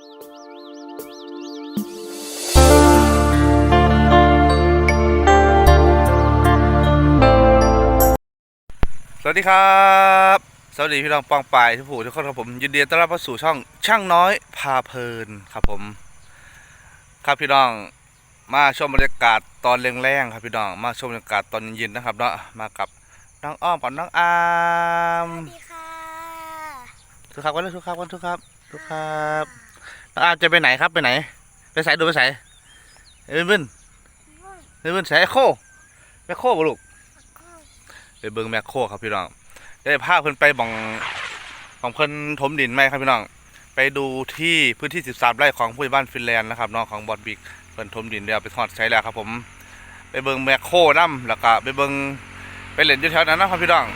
สวัสดีครับ สวัสดีพี่น้องปองปายทุกผู้ทุกคนครับผมยินดีต้อนรับเข้าสู่ช่องช่างน้อยพาเพลินครับผม ครับพี่น้องมาชมบรรยากาศตอนแรงๆครับพี่น้องมาชมบรรยากาศตอนเย็นๆนะครับเนาะมากับน้องอ้อมกับน้องอามสวัสดีค่ะทุกครับวันนี้ทุกครับวันทุกครับทุกครับน้ อาจะไปไหนครับไปไหน ไปใส่ดูไปใส่เอ้ยเบิ้นเอ้ยเบิ้นใส่โคแม่โคบ่ลูกไปเบิ่งแมคโคครับพี่น้องได้พาเพิ่นไปบ่องของเพิ่นถมดินไหมครับพี่น้อง ไปดูที่พื้นที่ 13 ไร่ของผู้ใหญ่บ้านฟินแลนด์นะครับน้องของบอดบิกเพิ่นถมดินเดี๋ยวไปทอดใช้แล้วครับผม ไปเบิ่งแมคโคน้ำแล้วก็ไปเบิ่งไปเล่นอยู่แถวนั้นนะครับพี่น้อง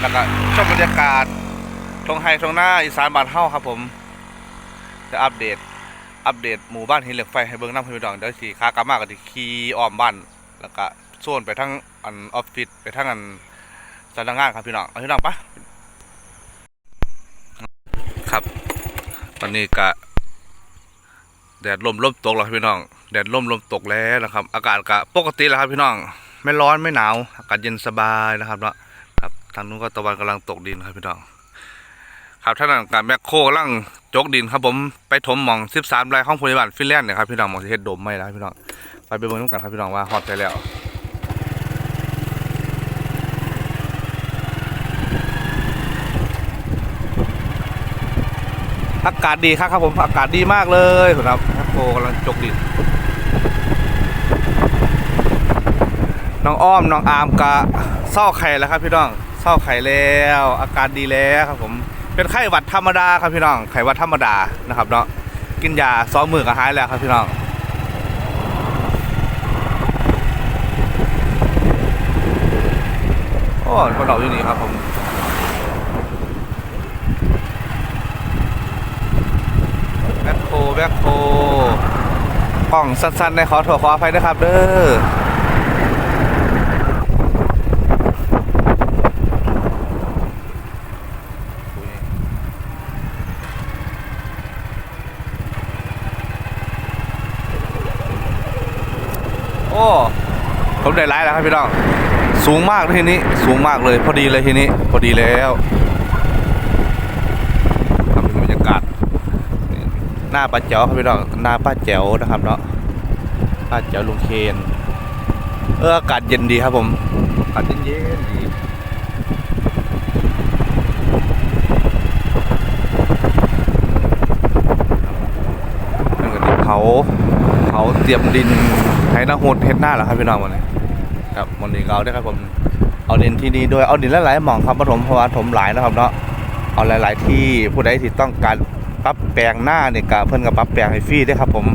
แล้วก็ชมบรรยากาศทงไฮทงหน้าอีสานบ้านเฮาครับผม จะอัปเดต อัปเดตหมู่บ้านหินเหล็กไฟให้เบิ่งน้ำพี่น้องเดี๋ยวสิขากลับมาก็สิขี่อ้อมบ้านแล้วก็โซนไปทั้งอันออฟฟิศไปทั้งอันสำนักงานครับพี่น้องเอาพี่น้องปะครับตอนนี้ก็แดดลมลมตกแล้วครับพี่น้องแดดลมลมตกแล้วนะครับ อากาศก็ปกติแล้วครับพี่น้องไม่ร้อนไม่หนาวอากาศเย็นสบายนะครับเนาะครับทางนู้นก็ตะวันกำลังตกดินครับพี่น้องครับท่านนั้นการแมคโครกำลัง จกดินครับผมไปถมหมอง13ไร่ของพยาบาลฟินแลนด์นี่ยครับพี่น้องหมองที่เฮ็ดโดมไม่แล้วพี่น้องไปไปเบิ่งน้ำกันครับพี่น้องว่าฮอดไปแล้วอากาศดีครับครับผมอากาศดีมากเลยครับโคกำลังจกดินน้องอ้อมน้องอาร์มกะเศร้าไข่แล้วครับพี่น้องเศร้าไข่แล้ว อาการดีแล้วครับผม เป็นไข้หวัดธรรมดาครับพี่น้อง ไข้หวัดธรรมดานะครับเนาะ กินยาสองมือก็หายแล้วครับพี่น้องโอ้คนเราอยู่นี่ครับผมแบ็คโคแบ็คโคกล้องสั้นๆในขอโทษขออภัยด้วยครับเด้อ ผมได้ไลฟ์แล้วครับพี่น้อง สูงมากทีนี้ สูงมากเลย พอดีเลยทีนี้ พอดีแล้วทำบรรยากาศ หน้าป้าแจ๋วครับพี่น้อง หน้าป้าแจ๋วนะครับเนาะ ป้าแจ๋วลุงเคน เอออากาศเย็นดีครับผม อากาศเย็นดีนั่นก็ดิเผาเผาเตรียมดินให้นาโหดเฮ็ดหน้าเหรอครับพี่น้องวันนี้ ครับวันนี้เราได้ครับผมเอาดินที่นี่ด้วยเอาดินหลายๆหม่องครับปฐมพาว่าถมหลายนะครับเนาะเอาหลาย ๆ ที่ผู้ใดที่ต้องการปรับแปลงหน้าเนี่ยก็เพิ่นกับปรับแปลงให้ฟรีได้ครับผม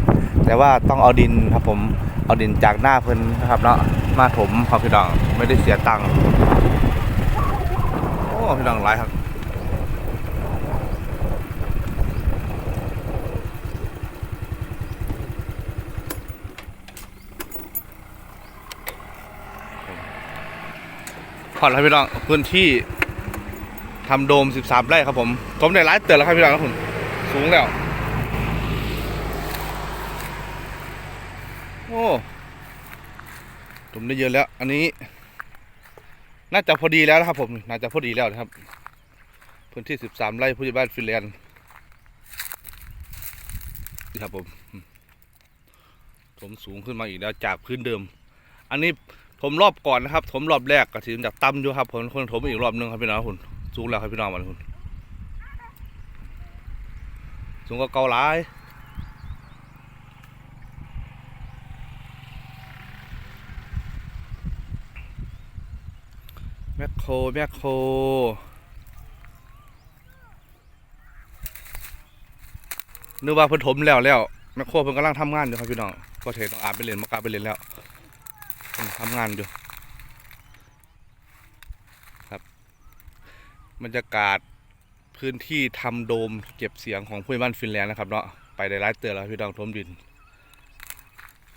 แต่ว่าต้องเอาดินครับผมเอาดินจากหน้าเพิ่นนะครับเนาะมาถมครับพี่น้องไม่ได้เสียตังค์โอ้พี่น้องหลายครับ พอแล้วพี่น้องพื้นที่ทำโดม 13 ไร่ครับผมผมได้ร้ายเตือนแล้วครับพี่น้องครับผมสูงแล้ว โอ้ผมได้เยอะแล้ว อันนี้ น่าจะพอดีแล้วนะครับ ผมน่าจะพอดีแล้วนะครับ พื้นที่ 13 ไร่ผู้ใหญ่บ้านฟินแลนด์ครับผมผมสูงขึ้นมาอีกแล้วจากพื้นเดิม อันนี้ ผมรอบก่อนนะครับผมรอบแรกก็ถือจากต่ำอยู่ครับผมคนผมอีกรอบหนึงครับพี่น้องคุณสูงแล้วครับพี่น้องมันคุณสูงก็เกาหลายแมคโครแมคโครนึกว่าเพิ่นถมแล้วแล้วแมคโครเพิ่นกำลังทำงานอยู่ครับพี่น้องก็เทต้องอาบไปเรียนมากาไปเรียนแล้ว ทำงานอยู่ ครับบรรยากาศพื้นที่ทำโดมเก็บเสียงของผู้ใหญ่บ้านฟินแลนด์นะครับเนาะไปได้หลายเตือนแล้วพี่น้องทมดิน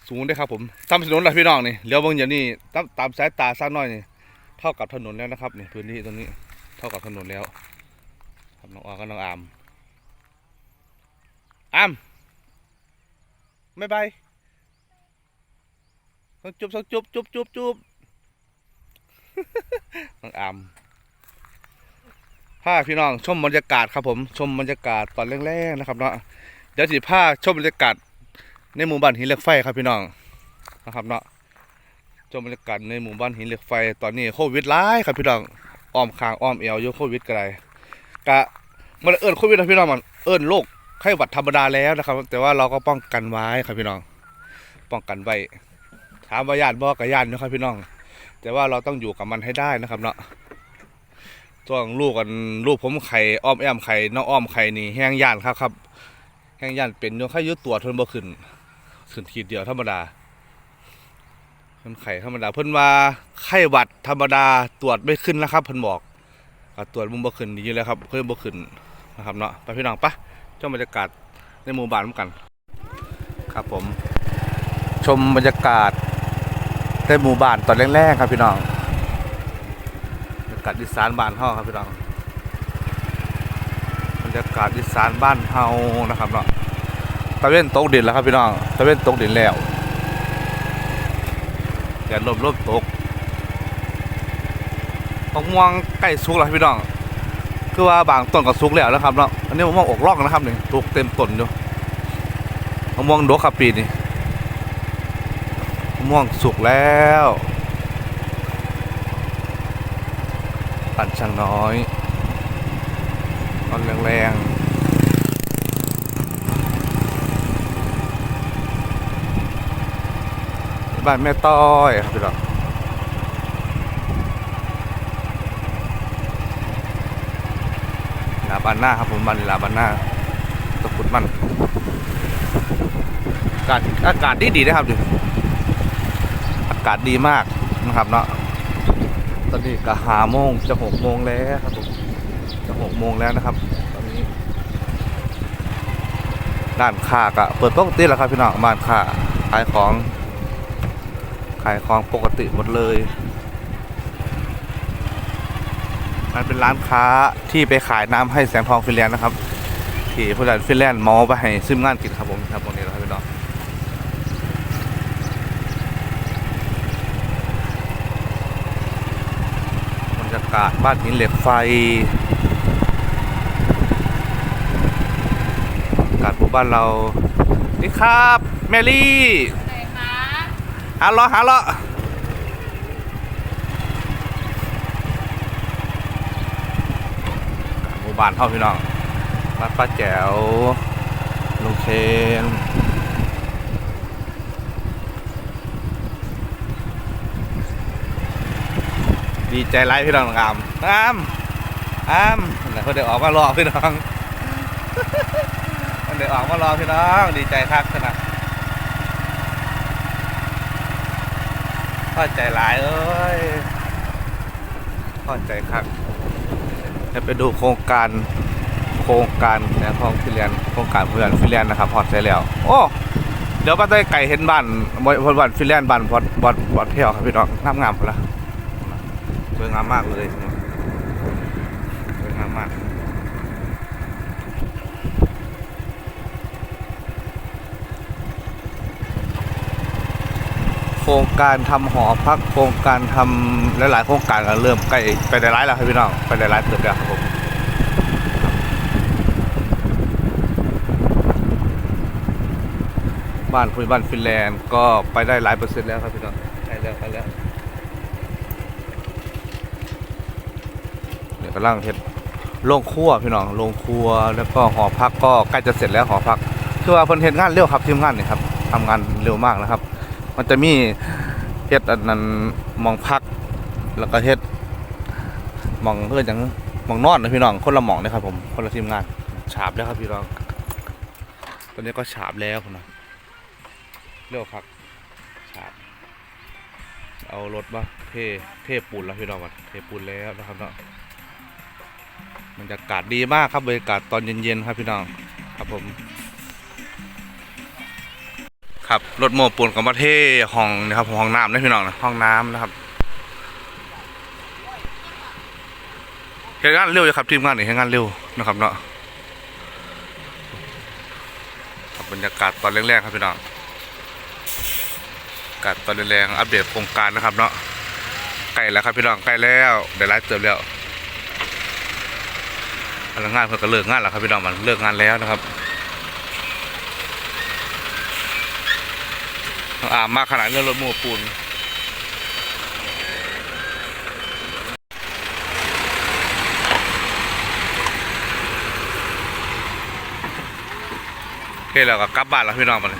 สูงได้ครับผมตามถนนแล้วพี่น้องนี่เลี้ยวบางอย่างนี้ตามตามสายตาสักหน่อยนี่เท่ากับถนนแล้วนะครับนี่พื้นที่ตรงนี้เท่ากับถนนแล้วครับน้องออกับน้องอามอ้ำไม่ไป ต้องจุบต้องจุบจุบจุบจุบน้องอ้ำพาพี่น้องชมบรรยากาศครับผม ชมบรรยากาศตอนแรกๆนะครับเนาะเดี๋ยวสิพาชมบรรยากาศในหมู่บ้านหินเหล็กไฟครับพี่น้องนะครับเนาะชมบรรยากาศในหมู่บ้านหินเหล็กไฟ ตอนนี้โควิดร้ายครับพี่น้องอ้อมคางอ้อมเอวอยู่โควิดก็ได้กะมันเอิ้นโควิดนะพี่น้องมันเอิ้นโรคไข้หวัดธรรมดาแล้วนะครับ แต่ว่าเราก็ป้องกันไว้ครับพี่น้อง ป้องกันไว้ ถามว่าญาติบ่กับญาตินะครับพี่น้อง แต่ว่าเราต้องอยู่กับมันให้ได้นะครับเนาะช่วงลูกกันลูกผมไข่อ้อมแอมไข่น้องอ้อมไข่นี่แห้งย่านครับครับแห้งย่านเป็นโยไข่อยุดตัวทนบ่ขึ้นขึ้นขีดเดียวธรรมดาเพิ่นไข่ธรรมดาเพิ่นว่าไข้หวัดธรรมดาตรวจไม่ขึ้นนะครับเพิ่นบอกก็ตรวจมุมบ่ขึ้นดีอยู่แล้วครับเพิ่นบ่ขึ้นนะครับเนาะไปพี่น้องปะชมบรรยากาศในหมู่บ้านเหมือนกัน ครับผม ชมบรรยากาศ ในหมู่บ้านตอนแรกๆครับพี่น้องบรรยากาศอีสานบ้านเฮาครับพี่น้องบรรยากาศอีสานบ้านเฮานะครับเนาะตะเวนตกดินแล้วครับพี่น้องตะเวนตกดินแล้วแดดลมลมตกมะม่วงใกล้สุกแล้วครับพี่น้อง คือว่าบางต้นก็สุกแล้วนะครับเนาะ อันนี้มะม่วงอกร่องนะครับนี่สุกเต็มต้นอยู่มะม่วงดกครับปีนี้ มะม่วงสุกแล้วปั่นช่างน้อยตอนแรงๆบ้านแม่ต้อยครับพี่น้องลาบานหน้าครับผมบ้านลาบานหน้าตะกุดมัน อากาศอากาศดีดีนะครับดิอากาศดีมากนะครับเนาะตอนนี้ก็หาโมงจะหกโมงแล้วครับผมจะหกโมงแล้วนะครับ ตอนนี้ด้านค้าก็เปิดปกติแล้วครับพี่น้องบ้านค้าขายของ ขายของปกติหมดเลย มันเป็นร้านค้าที่ไปขายน้ำให้แสงทองฟินแลนด์นะครับ ที่ผู้จัดฟินแลนด์มอไปให้ซึมงานกินครับผมครับตรงนี้แล้วครับพี่น้อง บรรยา กาศบ้านหินเหล็กไฟอากาศหมู่บ้านเรานี่ครับ แมรี่หนคะหาล้อหาล้อหมู่บ้านเท่าพี่น้องร้านป้าแจ๋วลุงเคน ดีใจไร้พี่น้องงามงามงามนั่นเขาเดี๋ยวออกมารอพี่น้องมันเดี๋ยวออกมารอพี่น้อง ดีใจคักขนาดเข้าใจหลายเอ้ยเข้าใจครับจะไปดูโครงการโครงการแนวทองฟิเลียนโครงการเพื่อนฟิเลียนนะครับพอดใช้แล้ว โอ้เดี๋ยวป้าได้ไก่เห็นบ้านบนบ้านฟิเลียนบ้านบอดบอดบอดเที่ยวครับพี่น้องงามงามพอละส วยงามมากเลยสวยงามมากโครงการทำหอพักโครงการทำหลาย ๆ โครงการก็เริ่มใกล้ไปได้ร้ายแล้วครับพี่น้องไปได้ร้ายเติบแล้วครับผมบ้านคุยบ้านฟินแลนด์ก็ไปได้หลายเปอร์เซ็นต์แล้วครับพี่น้องไปแล้วไปแล้วเดี๋ยว กำลังเฮ็ดโรงครัวพี่น้องโรงครัวแล้วก็หอพักก็ใกล้จะเสร็จแล้วหอพัก คือว่าเพิ่นเฮ็ดงานเร็วครับทีมงานนี่ครับทำงานเร็วมากนะครับ มันจะมีเฮ็ดอันนั้นมองพัก แล้วก็เฮ็ดมองเพื่อจังมองนอนนะพี่น้องคนละหมองนะครับผมคนละทีมงานฉาบแล้วครับพี่น้องตอนนี้ก็ฉาบแล้วคุณนะเรียกว่าพักฉาบเอารถมาเทเทปูนแล้วพี่น้องมันเทปูนแล้วนะครับเนาะ บรรยากาศดีมากครับบรรยากาศตอนเย็นๆครับพี่น้องครับผม ครับรถโม้ปูนกับมาเทศห้องนะครับห้องน้ำนะพี่น้องนะห้องน้ำนะครับเฮ็ดงานเร็วอยู่ครับทีมงานนี่เฮ็ดงานเร็วนะครับเนาะบรรยากาศตอนแรกๆครับพี่น้องอากาศตอนแรงๆอัปเดตโครงการนะครับเนาะใกล้แล้วครับพี่น้องใกล้แล้วเดี๋ยวไลฟ์เติมแล้ว พนักงานเพิ่งก็เลิกงานแล้วครับพี่น้องมันเลิกงานแล้วนะครับองอามมากขนาดเรื่องรถโม้ปูนโอเคแล้วก็กลับบ้านแล้วพี่น้องมัน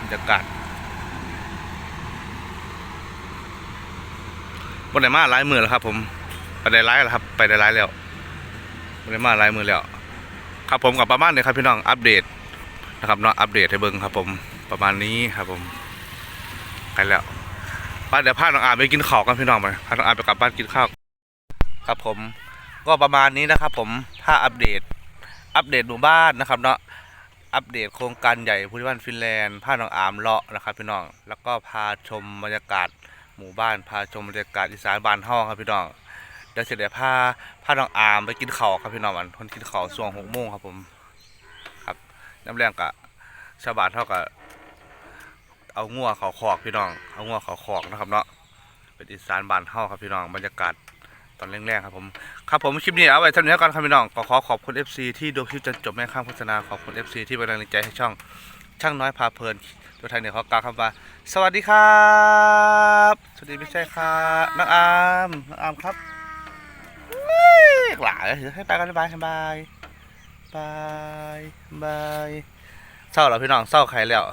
บรรยากาศบนไหนมาหลายมือแล้วครับ ผมไปได้ไลฟ์แล้วครับ ไปได้ไลฟ์แล้ว บนไหนมาหลายมือแล้วครับผมกับประมาณนี้ครับพี่น้องอัปเดตนะครับเนาะอัปเดตให้เบิ่งครับผมประมาณนี้ครับผมไปแล้วป้าเดี๋ยวพาน้องอาไปกินข้าวกันพี่น้องไปพาน้องอาไปกลับบ้านกินข้าวครับผมก็ประมาณนี้นะครับ ผมถ้าอัปเดต อัปเดตหมู่บ้านนะครับ เนาะอัปเดตโครงการใหญ่พุทธิวันฟินแลนด์พาน้องอามเลาะนะครับ พี่น้องแล้วก็พาชมบรรยากาศหมู่บ้านพาชมบรรยากาศอีสานบ้านห้องครับพี่น้อง ดี๋ยวเสร็จเดี๋ยวพาพาน้องอามไปกินข้าวครับพี่น้องมันคนกินข้าวช่วงหกโมงครับผม ครับน้ำแรงกะชาวบ้านเท่ากับเอางัวเขาคอกพี่น้อง เอางัวเขาคอกนะครับเนาะเป็นอีสานบ้านเฮาครับพี่น้องบรรยากาศตอนแรกๆครับผมครับผมคลิปนี้เอาไว้เท่านี้ก่อนครับพี่น้องก็ขอขอบคุณ FC ที่ดูคลิปจนจบแม่ข้างโฆษณาขอบคุณ FC ที่เป็นกำลังใจให้ช่อง ช่างน้อยพาเพลินตัวไทยเนี่ยเขากล่าวคำว่า สวัสดีครับ สวัสดีพี่ชัยครับน้องอามน้องอามครับ หลาเดี๋ยวให้ไปกันบายบายบายบายเศร้าเหรอพี่น้องเศร้าใครแล้ว